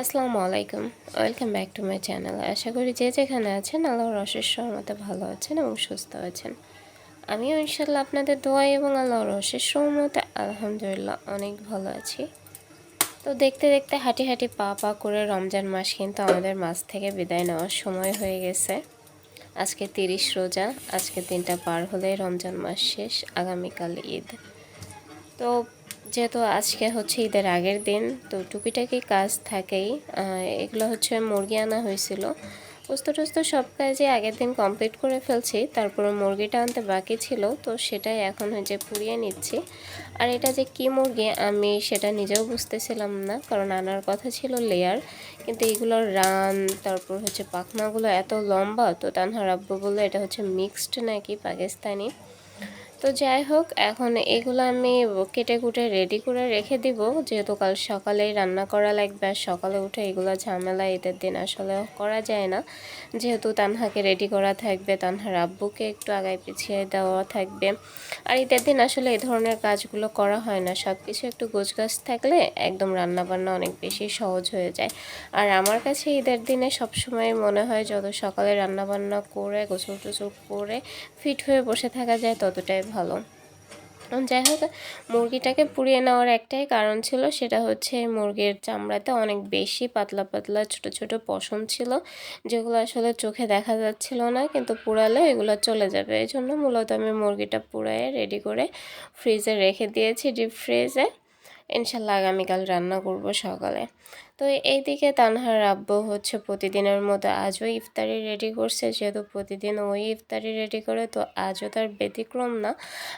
আসসালামু আলাইকুম। Welcome back to my channel আশা করি যে যেখানে আছেন, আল্লাহর অশেষ মতো ভালো আছেন এবং সুস্থ আছেন। আমিও ইনশাল্লাহ আপনাদের দোয়া এবং আল্লাহর অশেষ মতে আলহামদুলিল্লাহ অনেক ভালো আছি। তো দেখতে দেখতে হাঁটি হাঁটি পা পা করে রমজান মাস কিন্তু আমাদের মাছ থেকে বিদায় নেওয়ার সময় হয়ে গেছে। আজকে তিরিশ রোজা, আজকে দিনটা পার হলেই রমজান মাস শেষ, আগামীকাল ঈদ। তো যেহেতু আজকে হচ্ছে ঈদের আগের দিন, তো টুকিটাকি কাজ থাকেই। এগুলো হচ্ছে মুরগি আনা হয়েছিল। পোস্ত সব কাজে আগের দিন কমপ্লিট করে ফেলছি, তারপরে মুরগিটা আনতে বাকি ছিল, তো সেটাই এখন হচ্ছে পুড়িয়ে নিচ্ছি। আর এটা যে কি মুরগি, আমি সেটা নিজেও বুঝতেছিলাম না, কারণ আনার কথা ছিল লেয়ার কিন্তু এগুলোর রান, তারপর হচ্ছে পাখনাগুলো এত লম্বা, তো তানহার আব্বু বলল এটা হচ্ছে মিক্সড নাকি পাকিস্তানি। তো যাই হোক, এখন এগুলো আমি কেটে কুটে রেডি করে রেখে দিব। যেহেতু কাল সকালেই রান্না করা লাগবে আর সকালে উঠে এগুলো ঝামেলা, ঈদের দিন আসলে করা যায় না। যেহেতু তানহাকে রেডি করা থাকবে, তানহার আব্বুকে একটু আগায় পিছিয়ে দেওয়া থাকবে। আর ঈদের দিন আসলে এই ধরনের কাজগুলো করা হয় না। সব কিছু একটু গোছগাছ থাকলে একদম রান্নাবান্না অনেক বেশি সহজ হয়ে যায়। আর আমার কাছে ঈদের দিনে সবসময় মনে হয়, যত সকালে রান্নাবান্না করে গোসল টোসল করে ফিট হয়ে বসে থাকা যায়, ততটাই ভালো। যাই হোক, মুরগিটাকে পুড়িয়ে নেওয়ার একটাই কারণ ছিল, সেটা হচ্ছে মুরগির চামড়াতে অনেক বেশি পাতলা পাতলা ছোট ছোট পশম ছিল, যেগুলো আসলে চোখে দেখা যাচ্ছিল না, কিন্তু পুড়ালে এগুলো চলে যাবে। এই জন্য মূলত আমি মুরগিটা পুড়ায় রেডি করে ফ্রিজে রেখে দিয়েছি ডিপ ফ্রিজে। ইনশাল্লাহ আগামীকাল রান্না করব সকালে। তো এইদিকে তানহার আব্বু হচ্ছে প্রতিদিনের মতো আজও ইফতারি রেডি করছে, যেহেতু প্রতিদিন ওই ইফতারি রেডি করে, তো আজও তার ব্যতিক্রম না।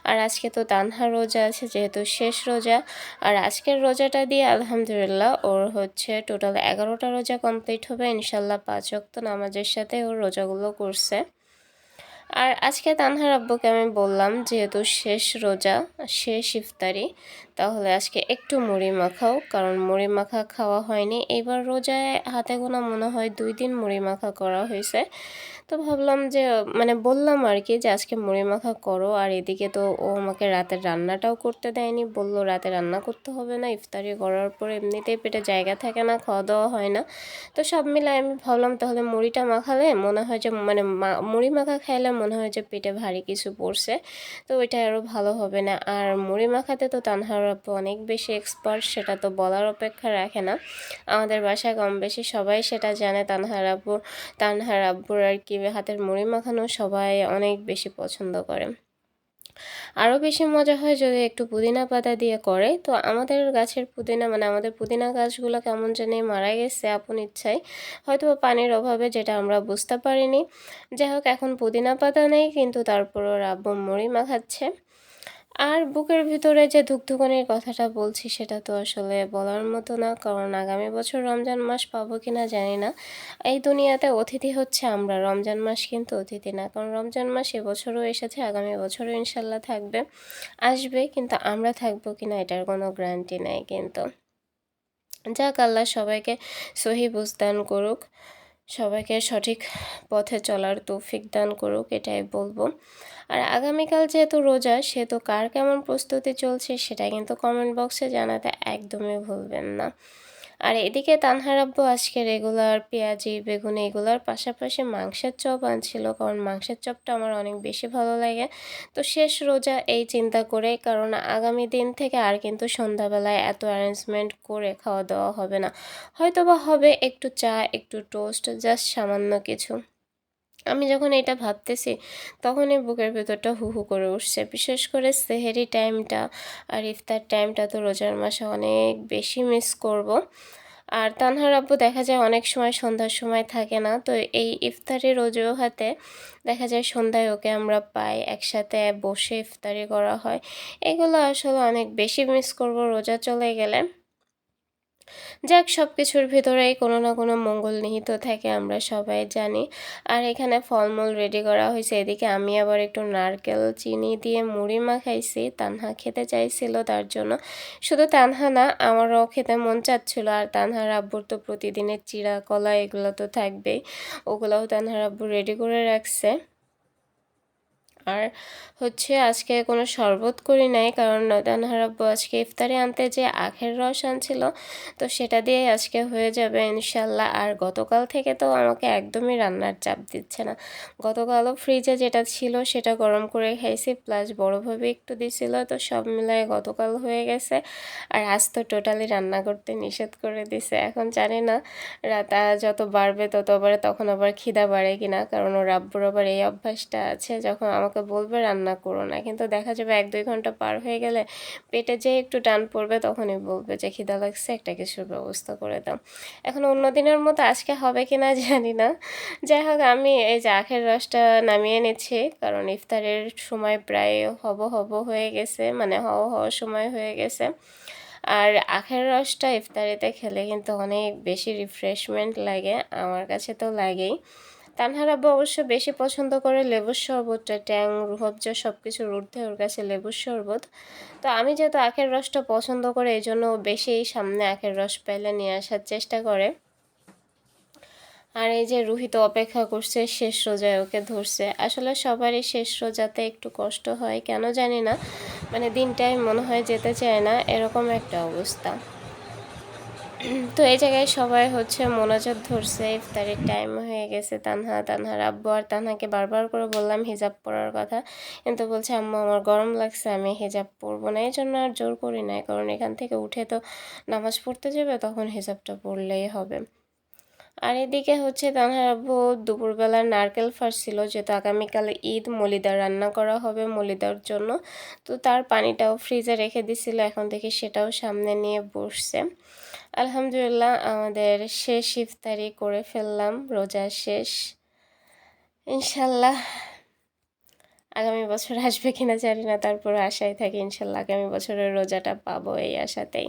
আর আজকে তো তানহার রোজা আছে, যেহেতু শেষ রোজা। আর আজকের রোজাটা দিয়ে আলহামদুলিল্লাহ ওর হচ্ছে টোটাল এগারোটা রোজা কমপ্লিট হবে, ইনশাল্লাহ পাঁচ অক্ত নামাজের সাথে ওর রোজাগুলো করছে। আর আজকে তানহার আব্বুকে আমি বললাম, যেহেতু শেষ রোজা, শেষ ইফতারি তাহলে আজকে একটু মুড়ি মাখাও, কারণ মুড়ি মাখা খাওয়া হয়নি। এবার রোজায় হাতে গোনা মনে হয় দুই দিন মুড়ি মাখা করা হয়েছে। তো ভাবলাম যে মানে বললাম আর কি যে, আজকে মুড়ি মাখা করো। আর এদিকে তো ও আমাকে রাতের রান্নাটাও করতে দেয়নি। বলল রাতে রান্না করতে হবে না, ইফতারি করার পর এমনিতেই পেটে জায়গা থাকে না খাওয়া দাওয়া হয় না। তো সব মিলে আমি ভাবলাম তাহলে মুড়িটা মাখালে মনে হয় যে মানে মুড়ি মাখা খাইলে মনে হয় যে, পেটে ভারী কিছু পড়ছে। তো ওইটা আরও ভালো হবে না। আর মুড়ি মাখাতে তো তানহার আপু অনেক বেশি এক্সপার্ট সেটা তো বলার অপেক্ষা রাখে না। আমাদের বাসায় কম বেশি সবাই সেটা জানে। তানহার আব্বু, তানহার আব্বুর আর কি, হাতের মুড়ি মাখানো সবাই অনেক বেশি পছন্দ করে। আরও বেশি মজা হয় যদি একটু পুদিনা পাতা দিয়ে করে। তো আমাদের গাছের পুদিনা মানে আমাদের পুদিনা গাছগুলো কেমন জানি মারা গেছে আপন ইচ্ছায়। হয়তো পানির অভাবে যেটা আমরা বুঝতে পারিনি। যাই হোক, এখন পুদিনা পাতা নেই, কিন্তু তারপরও রাব্বু মুড়ি মাখাচ্ছে। আর বুকের ভিতরে যে ধুকধুকানির কথাটা বলছি, সেটা তো আসলে বলার মতো না। কারণ আগামী বছর রমজান মাস পাবো কি না জানি না। এই দুনিয়াতে অতিথি হচ্ছে আমরা। রমজান মাস কিন্তু অতিথি না। কারণ রমজান মাস এবছরও এসেছে, আগামী বছরও ইনশাল্লাহ থাকবে। আসবে, কিন্তু আমরা থাকব কি না এটার কোনো গ্যারান্টি নেই কিন্তু। যাক, আল্লাহ সবাইকে সহি বুঝদান করুক। সবাইকে সঠিক পথে চলার তৌফিক দান করুক, এটাই বলব। আর আগামীকাল যেহেতু রোজা, সেহেতু কার কেমন প্রস্তুতি চলছে সেটা কিন্তু কমেন্ট বক্সে জানাতে একদমই ভুলবেন না। আর এদিকে তানহার আব্বু আজকে রেগুলার পেঁয়াজি, বেগুন এগুলোর পাশাপাশি মাংসের চপ আনছিল কারণ মাংসের চপটা আমার অনেক বেশি ভালো লাগে। তো শেষ রোজা এই চিন্তা করে কারণ আগামী দিন থেকে আর কিন্তু সন্ধ্যাবেলায় এত অ্যারেঞ্জমেন্ট করে খাওয়া দাওয়া হবে না। হয়তো বা হবে একটু চা, একটু টোস্ট জাস্ট সামান্য কিছু। আমি যখন এটা ভাবতেছি, তখনই বুকের ভেতরটা হু হু করে উঠছে। বিশেষ করে সেহেরি টাইমটা আর ইফতার টাইমটা তো রোজার মাসে অনেক বেশি মিস করব। আর তানহার আব্বু দেখা যায় অনেক সময় সন্ধ্যার সময় থাকে না, তো এই ইফতারির হাতে দেখা যায় সন্ধ্যায় ওকে আমরা পাই, একসাথে বসে ইফতারি করা হয়। এগুলো আসলে অনেক বেশি মিস করব রোজা চলে গেলে। যাক সব কিছুর ভিতরেই কোনো না কোনো মঙ্গল নিহিত থাকে, আমরা সবাই জানি। আর এখানে ফলমূল রেডি করা হয়েছে। এদিকে আমি আবার একটু নারকেল চিনি দিয়ে মুড়ি মাখাইছি। তানহা খেতে চাইছিল তার জন্য। শুধু তানহা না, আমারও খেতে মন চাচ্ছিল। আর তানহার আব্বুর তো প্রতিদিনের চিরা কলা এগুলো তো থাকবেই। ওগুলোও তানহার আব্বু রেডি করে রাখছে। আর হচ্ছে আজকে কোনো শরবত করি নাই, কারণ তানহার আব্বু আজকে ইফতারে আনতে যে আখের রস আনছিল, তো সেটা দিয়েই আজকে হয়ে যাবে ইনশাল্লাহ। আর গতকাল থেকে তো আমাকে একদমই রান্নার চাপ দিচ্ছে না। গতকালও ফ্রিজে যেটা ছিল সেটা গরম করে খাইছি প্লাস বড়োভাবে একটু দিছিল, তো সব মিলায় গতকাল হয়ে গেছে। আর আজ তো টোটালি রান্না করতে নিষেধ করে দিছে, এখন জানি না। রাত যত বাড়বে তত আবার, তখন আবার খিদা বাড়ে কিনা, কারণ ওর আব্বুর আবার এই অভ্যাসটা আছে, যখন আমাকে বলবে রান্না করো না। কিন্তু দেখা যাবে এক, দুই ঘণ্টা পার হয়ে গেলে পেটে যে একটু টান পড়বে তখনই বলবে যে খিদা লাগছে, একটা কিছুর ব্যবস্থা করে দাও। এখন অন্য দিনের মতো আজকে হবে কি না জানি না। যাই হোক, আমি এই যে আখের রসটা নামিয়ে নিচ্ছি, কারণ ইফতারের সময় প্রায় হব হব হয়ে গেছে মানে হওয়া হওয়ার সময় হয়ে গেছে। আর আখের রসটা ইফতারিতে খেলে কিন্তু অনেক বেশি রিফ্রেশমেন্ট লাগে, আমার কাছে তো লাগেই। তানহার অবশ্য বেশি পছন্দ করে লেবুর শরবতটা ট্যাং, রুহবজা সব কিছুর ঊর্ধ্বে ওর কাছে লেবুর শরবত। তো আমি যেহেতু আখের রসটা পছন্দ করে, এই জন্য বেশি সামনে আখের রস পেলে নিয়ে আসার চেষ্টা করে। আর এই যে রুহিত অপেক্ষা করছে, শেষ রোজায় ওকে ধরছে। আসলে সবারই শেষ রোজাতে একটু কষ্ট হয়, কেন জানি না। মানে দিনটাই মনে হয় যেতে চায় না, এরকম একটা অবস্থা। তো এই জায়গায় সবাই হচ্ছে মোনাজাত ধরছে, ইফতারের টাইম হয়ে গেছে, তানহা, তানহার আব্বু আর তানহাকে বারবার করে বললাম হিজাব পরার কথা। কিন্তু বলছে, আম্মু, আমার গরম লাগছে, আমি হিজাব পরবো না। এই জন্য আর জোর করি না কারণ এখান থেকে উঠে তো নামাজ পড়তে যাবে, তখন হিজাবটা পড়লেই হবে। আর এদিকে হচ্ছে তানহার আব্বু দুপুরবেলা নারকেল ফাটছিল যেহেতু আগামীকাল ঈদ মলিদা রান্না করা হবে মলিদার জন্য। তো তার পানিটাও ফ্রিজে রেখে দিছিল, এখন থেকে সেটাও সামনে নিয়ে বসছে। আলহামদুলিল্লাহ, আমাদের শেষ ইফতারি করে ফেললাম, রোজা শেষ। ইনশাল্লাহ আগামী বছর আসবে কিনা জানি না তারপরে আশায় থাকি ইনশাল্লাহ আগামী বছরের রোজাটা পাবো এই আশাতেই।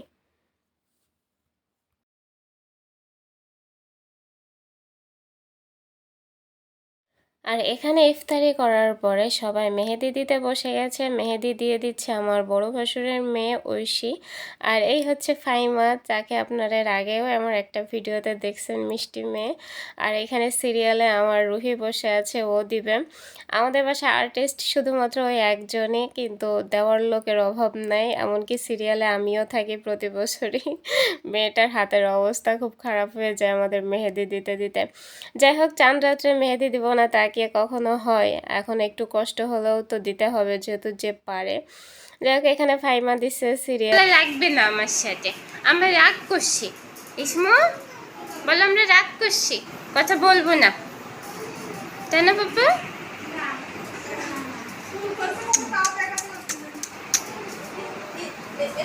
আর এখানে ইফতারি করার পরে সবাই মেহেদি দিতে বসে গেছে। মেহেদি দিয়ে দিচ্ছে আমার বড় ভাসুরের মেয়ে ঐশী। আর এই হচ্ছে ফাইমা, যাকে আপনারা আগেও আমার একটা ভিডিওতে দেখছেন, মিষ্টি মেয়ে। আর এখানে সিরিয়ালে আমার রুহি বসে আছে, ও দিবে। আমাদের বাসা আর্টিস্ট শুধুমাত্র ওই একজনই, কিন্তু দেওয়ার লোকের অভাব নাই। এমনকি সিরিয়ালে আমিও থাকি প্রতি বছরই। মেয়েটার হাতের অবস্থা খুব খারাপ হয়ে যায় আমাদের মেহেদি দিতে দিতে। যাই হোক চান রাত্রে মেহেদি দিব না তা কি কখনো হয়। এখন একটু কষ্ট হলেও তো দিতে হবে যেহেতু যে পারে। যাই হোক এখানে ফাইমা দিচ্ছে সিরিয়াল। লাগবে না আমার সাথে। আমরা রাগ করছি। ইসমু বলো আমরা রাগ করছি। কথা বলব না। তাই না বাবা যে